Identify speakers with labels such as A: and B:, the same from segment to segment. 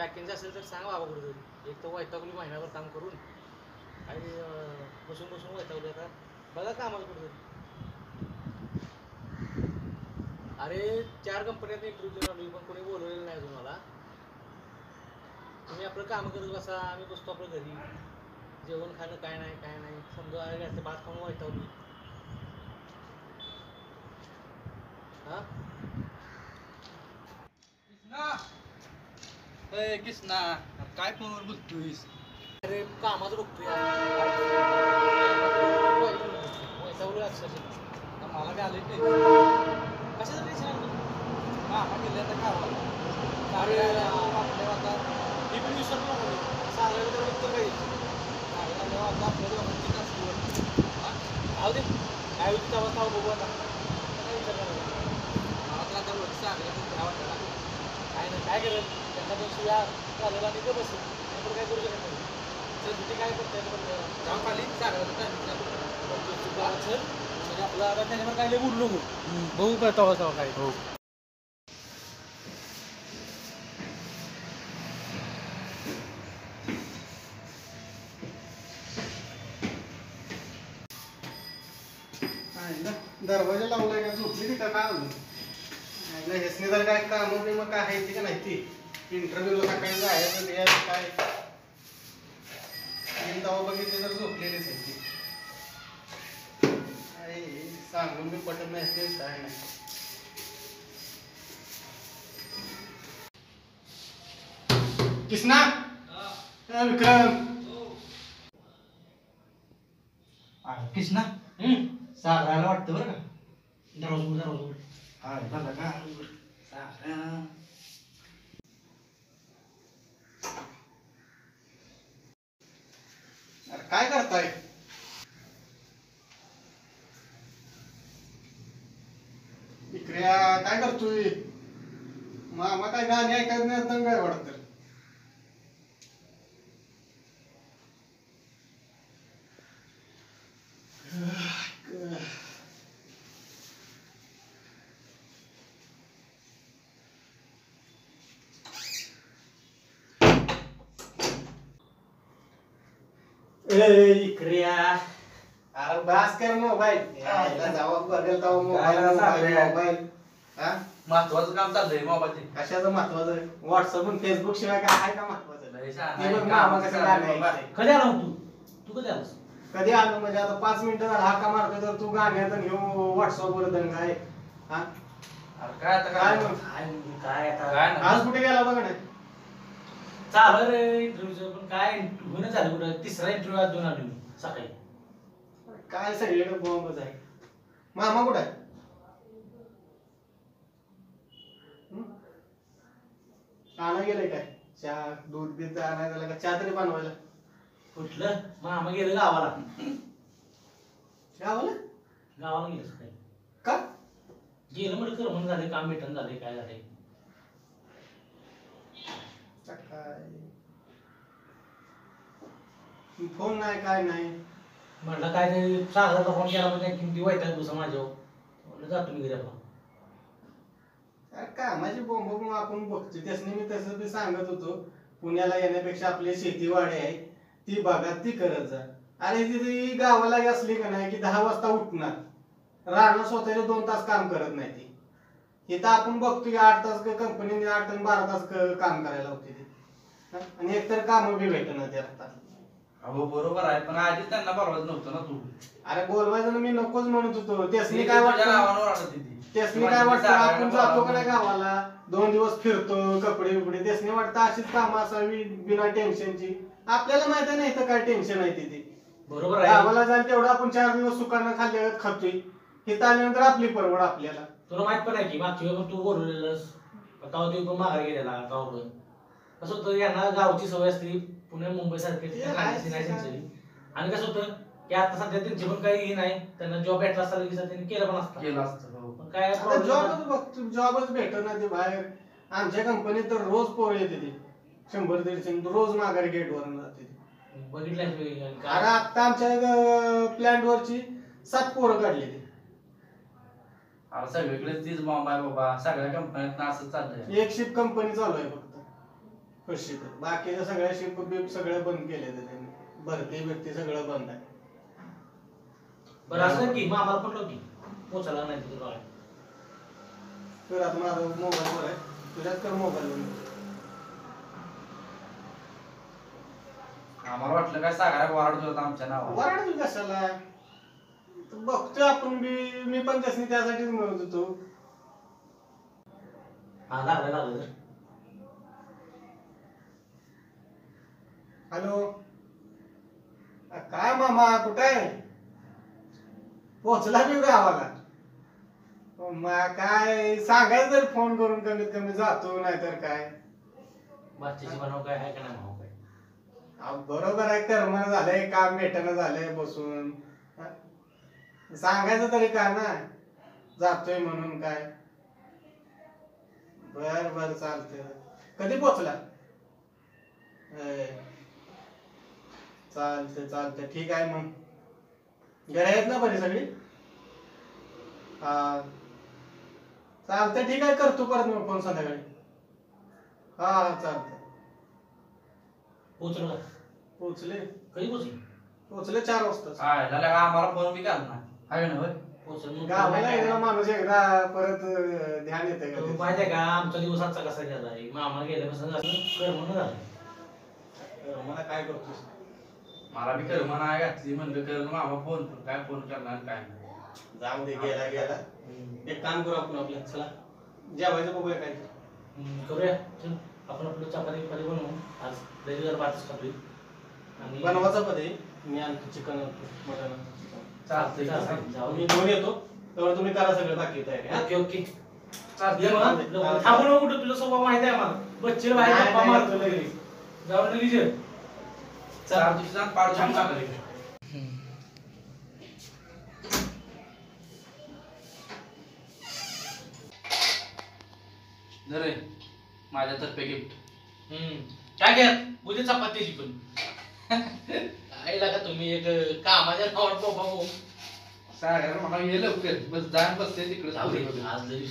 A: Vacancy असेल तर सांग बाबा कुठेतरी. एक तर वैतागली महिनाभर काम करून. आणि बसून बसून वैतागली आता. बघा कामाला कुठेतरी. अरे चार कंपन्यात इंटरव्ह्यू देऊन आलो पण कोणी बोलवलेलं नाही अजून मला. तुम्ही आपलं काम करत बसा आम्ही बसतो आपलं घरी. जेवण खाणं काय नाही काय नाही. समजा अरे घरचे भात खाऊन वैतावली हा?
B: ए किसना काय फोनवर बोलतोयस?
A: अरे कामाचं बघतोय
B: मला काय आले
A: कशाचं टेन्शन?
B: मामा गेले आता गावाला.
A: अरे
B: आपल्या आता
A: पण विसरलो. सांगायला तर उत्तर काही.
B: आपल्या दोघांची कासरी
A: जाऊ दे. काय होती तेव्हा तेव्हा बघू आता. काय विचार करायचा?
B: मला तर आता सांगायला वाटायला लागला.
A: काय नाही काय करेल दोन शिव्या झालेला आणि ते बसेल. आपण काय करू शकत नाही. चल तिथे काय करता येतं
B: खाली
A: म्हणजे आपलं आता त्याच्यावर काय बघू काय काय. हो.
C: दरवाजा लावलाय का? झोपली ती का काय आलं हेसने जर काय काम मग काय आहे ती का नाही ती इंटरव्ह्यू सकाळी जायचं ते आहे, काय? येईल तेव्हा बघितले तर झोपलेलीच आहे ती. काय सांगून मी पटत नाही ते काय नाही किसना विक्रम.
B: किसना सागराला वाटतं बरं का?
A: दरवाजा दरवाजा.
B: हा झालं का सागरा
C: काय करताय? इकड्या काय करतोय? मामा काय गाणी ऐकायला नाही दंग आहे वाटत.
A: इकड्या
C: अरे बास कर मोबाईल. जावा बघेल तेव्हा मोबाईल
B: काय सांगू रे?
C: मोबाईल. हा?
B: महत्वाचं काम चाललंय मोबाईल
C: कशाचं महत्वाचं? व्हॉट्सअप आणि फेसबुक शिवाय काय आहे का महत्वाचं?
B: लय छान
C: ते
B: आहे.
C: बघ मामा कसं गाणं ऐकतंय.
A: कधी आला मग तू? तू कधी आलास
C: कधी आलो? म्हणजे आता पाच मिनिटं झाला हाका मारतो तर तू गाण्यात आणि व्हॉट्सअप वर दंग आहे. हा?
B: अरे काय आता
C: काय
B: काय
C: मग?
A: काय काय आता
C: आज कुठे गेला बघ ना?
A: चालू रे इंटरव्ह्यूचं पण काय होणं झालं कुठं? तिसरा इंटरव्ह्यू आज देऊन आलो मी सकाळी.
C: काय सगळीकडे बॉम्बच आहे. मामा कुठे आहे? हं? आणा गेले काय? चहा दूध बीत आणायला झालं का? चहा तरी बनवायला.
A: कुठलं? मामा गेलं गावाला.
C: गावाला?
A: गावाला गेलं सकाळी.
C: का?
A: गेलं म्हटलं कर म्हणून झाले काम भेटून झाले काय झाले
C: काय फोन नाही काय नाही.
A: म्हटलं काय ते सागरचा फोन केला म्हणजे किमती वाईट बसा माझ्यावर. म्हटलं जातो मी घरी आपला
C: अरे कामाची बोंब आपण बघतो त्यासनी मी तसं ते सांगत होतो. पुण्याला येण्यापेक्षा आपली शेतीवाडी आहे. ती बघा ती करत जा. अरे तिथे गावाला असली का नाही की दहा वाजता उठणार. राहणं स्वतःचे दोन तास काम करत नाही ती. इथं आपण बघतो की आठ तास कंपनीने आठ आणि बारा तास काम करायला होते ती? आणि एकतर काम बी भेटणार ते आता.
B: अहो बरोबर आहे पण आधीच त्यांना बोलवायचं नव्हतं ना तू.
C: अरे बोलवायचं ना मी नकोच म्हणत होतो. त्यासनी काय
B: तुझ्या
C: वाटतं?
B: नावावर आलं तिथे.
C: त्यासनी काय वाटतं? आपण जातो का नाही गावाला? दोन दिवस फिरतो कपडे बिपडे. त्यासनी वाटतं अशीच कामं असावी बिना टेन्शनची आपल्याला माहिती नाही तर काय टेन्शन आहे तिथे.
A: बरोबर आहे.
C: गावाला जाईल तेवढं आपण चार दिवस सुकानं खाल्ल्यावर खातोय. इथं आल्यानंतर आपली परवड आपल्याला.
A: तुला माहीत पण आहे की मागच्या वेळी पण तू बोलवलेलंस. तेव्हा तू पण माघार गेलेला गाव कसं होतं यांना गावची सवय असते पुणे मुंबई सारखे नाही त्यांची. आणि कसं होतं की आता सध्या त्यांची पण काही हे नाही. त्यांना जॉब भेटला असता लगेच त्यांनी केलं पण असतं.
B: केलं असतं हो.
A: पण काय
C: आता
A: problem
C: जॉबच बघतो जॉबच भेटत ना ते बाहेर. आमच्या कंपनीत तर रोज पोरं येते ते. शंभर दीडशे रोज माघारी गेटवर जाते ते.
A: आणि
C: अरे
A: काय
C: आता आमच्या प्लॅन्ट वरची सात पोरं काढली ते.
B: अरे सगळीकडे तीच बॉम्ब आहे बाबा. सगळ्या कंपन्यात असं चाललंय.
C: एक शिप कंपनी चालू आहे फक्त. खुशी बाकीच्या सगळ्या शिप बिप सगळं बंद केले त्यांनी. भरती बिरती सगळं बंद आहे.
A: बरं असं की? मग आम्हाला पण की? पोचायला नाही तिथं गावाला.
C: तर आता माझा मोबाईल वर आहे. तुझ्यात कर मोबाईल
B: आम्हाला वाटलं काय सागरा वाढत होता आमच्या नावावर.
C: वराड तू कशाला? बघतोय आपण बी मी पण त्यासनी त्यासाठीच म्हणत होतो.
A: हा लागलं लागलं.
C: हॅलो? अ, काय मामा कुठे आहे? पोचला बी गावाला मग काय सांगायचं तर फोन करून कमीत कमी जातो नाहीतर काय?
A: बादशाची बनाव काय आहे का नाही म्हणावं काय?
C: अहो, बरोबर आहे कर्म झालंय काम भेटणं झालंय बसून. सांगायचं तरी का ना जातोय म्हणून काय? बर बर चालतंय. कधी पोचला चालतंय चालतंय. ठीक आहे मग. घरी आहेत ना बरी सगळी? हा. चालतंय ठीक आहे. करतो परत मग फोन संध्याकाळी. हा हा चालतंय.
A: पोचलो
C: पोचले
A: कधी पोचली
C: पोचले चार वाजता
B: काय झालं का? आम्हाला फोन बी घाल ना आहे ना होय?
A: पोचल मग
C: गावाला एकदा माणूस एकदा परत अं, ध्यान येते
A: तुम्ही माहिती आहे का आमचा दिवस आजचा कसा गेला? मामा गेल्यापासून असं कर म्हणून झालं.
C: मला काय करतोस?
B: मला बी कर म्हणा घातली म्हणलं कर मामा फोन. पण काय फोन करणार काय नाही.
C: जाऊ दे गेला गेला. एक काम करू आपण आपल्या चला. जेवायचं बघूया काय ते.
A: हम्म, करूया. चल. आपण आपलं चपाती पाणी बनवू. आज रेग्युलर भातच खातोय. आणि
C: बनवायचं पदे मी आणतो चिकन आणतो मटन. आणतो
A: चालतंय चालतंय. जाऊ
C: मी घेऊन येतो. तेव्हा तुम्ही करा सगळं बाकी तयारी हा?
A: Okay okay.
B: चालतंय
A: ये मग. थांबू नको कुठं तुझा स्वभाव माहिती आहे मला बच्चे बाहेर
C: नाही,
A: गप्पा
C: नाही,
A: मारतो
C: तुला
A: लगेच. जाऊ लगेच ये.
B: चार दिवसात पाड छान टाकले रे माझ्यातर्फे गिफ्ट
A: हम्म. काय घ्या उद्या चपातीची पण. काय लागा तुम्ही एक कामाच्या नावावर बाबा भाऊ.
B: सागर लवकर बस जाण बसते तिकडे
A: जाऊ दे आज लई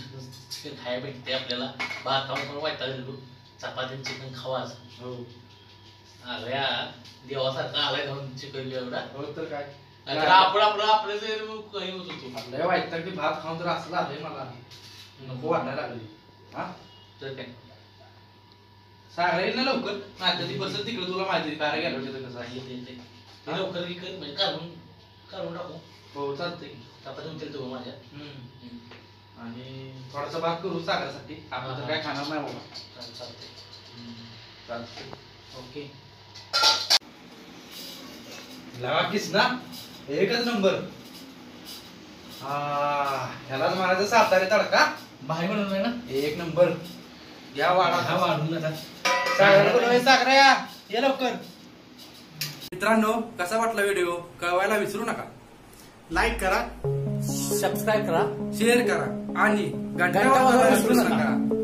A: चिकन खायला भेटते आपल्याला. भात खाऊन पण वाईट गेलो चपाती चिकन खावाच
B: हो.
A: अरे देवासारखा आलाय जाऊन चिकन एवढा
B: हो? तर काय?
A: नाहीतर आपण आपलं आपलं जे काही होत होतो.
B: आपल्या वाईट की भात खाऊन तर असं झालंय मला नको वाटायला लागली हा?
A: तर काय?
B: सागर येईल ना लवकर. नाही ती बस तिकडे तुला माहिती काय गेलो तिथं कसं आहे.
A: ते लवकर विकत म्हणजे काढून काढून टाकू.
B: हो चालतंय.
A: उचल तू माझ्या.
B: हम्म. आणि थोडासा भात करू सागरासाठी. आपण तर काय खाणार नाही बाबा.
A: चाल- चालतंय.
B: चालतंय.
A: ओके.
B: लावा किस ना? एकच नंबर. हा ह्यालाच मारायचं सातारे तडका.
A: भाई म्हणून आहे ना?
B: एक नंबर. या वाडा.
A: हा वाढून आता.
B: सागर बोलवय सागरा या. ये लवकर. मित्रांनो कसा वाटला व्हिडिओ? कळवायला विसरू नका.
C: लाईक करा
A: सबस्क्राईब करा.
B: शेअर करा आणि घंटा
A: वाजवायला विसरू.
B: नका.